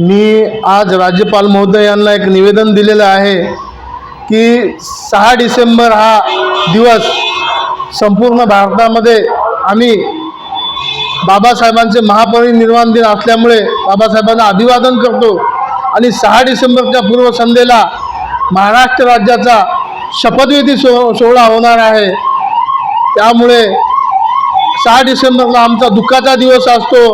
मी आज राज्यपाल महोदय यांना एक निवेदन दिलेलं आहे की सहा डिसेंबर हा दिवस संपूर्ण भारतामध्ये आम्ही बाबासाहेबांचे महापरिनिर्वाण दिन असल्यामुळे बाबासाहेबांना अभिवादन करतो आणि सहा डिसेंबरच्या पूर्वसंध्येला महाराष्ट्र राज्याचा शपथविधी सो सोहळा होणार आहे. त्यामुळे सहा डिसेंबरला आमचा दुःखाचा दिवस असतो.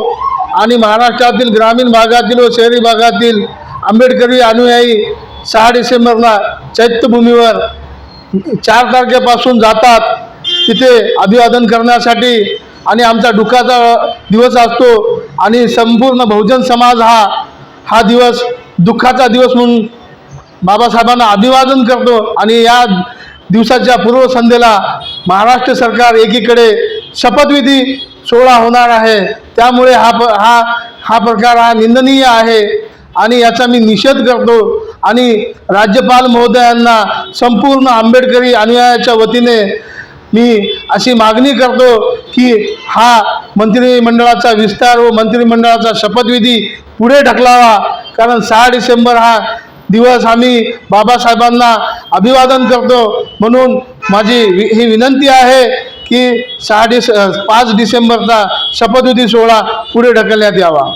आणि महाराष्ट्रातील ग्रामीण भागातील व शहरी भागातील आंबेडकरी अनुयायी सहा डिसेंबरला चैत्यभूमीवर चार तारखेपासून जातात. तिथे अभिवादन करण्यासाठी आणि आमचा दुःखाचा दिवस असतो आणि संपूर्ण बहुजन समाज हा हा दिवस दुःखाचा दिवस म्हणून बाबासाहेबांना अभिवादन करतो. आणि या दिवसाच्या पूर्वसंध्येला महाराष्ट्र सरकार एकीकडे शपथविधी सोहळा होणार आहे. त्यामुळे हा प हा हा प्रकार हा निंदनीय आहे. आणि याचा मी निषेध करतो. आणि राज्यपाल महोदयांना संपूर्ण आंबेडकरी अनुयायाच्या वतीने मी अशी मागणी करतो की हा मंत्रिमंडळाचा विस्तार व मंत्रिमंडळाचा शपथविधी पुढे ढकलावा. कारण सहा डिसेंबर हा दिवस आम्ही बाबासाहेबांना अभिवादन करतो. म्हणून माझी वि ही विनंती आहे की सहा डिस पाच डिसेंबरचा शपथविधी सोहळा पुढे ढकलण्यात यावा.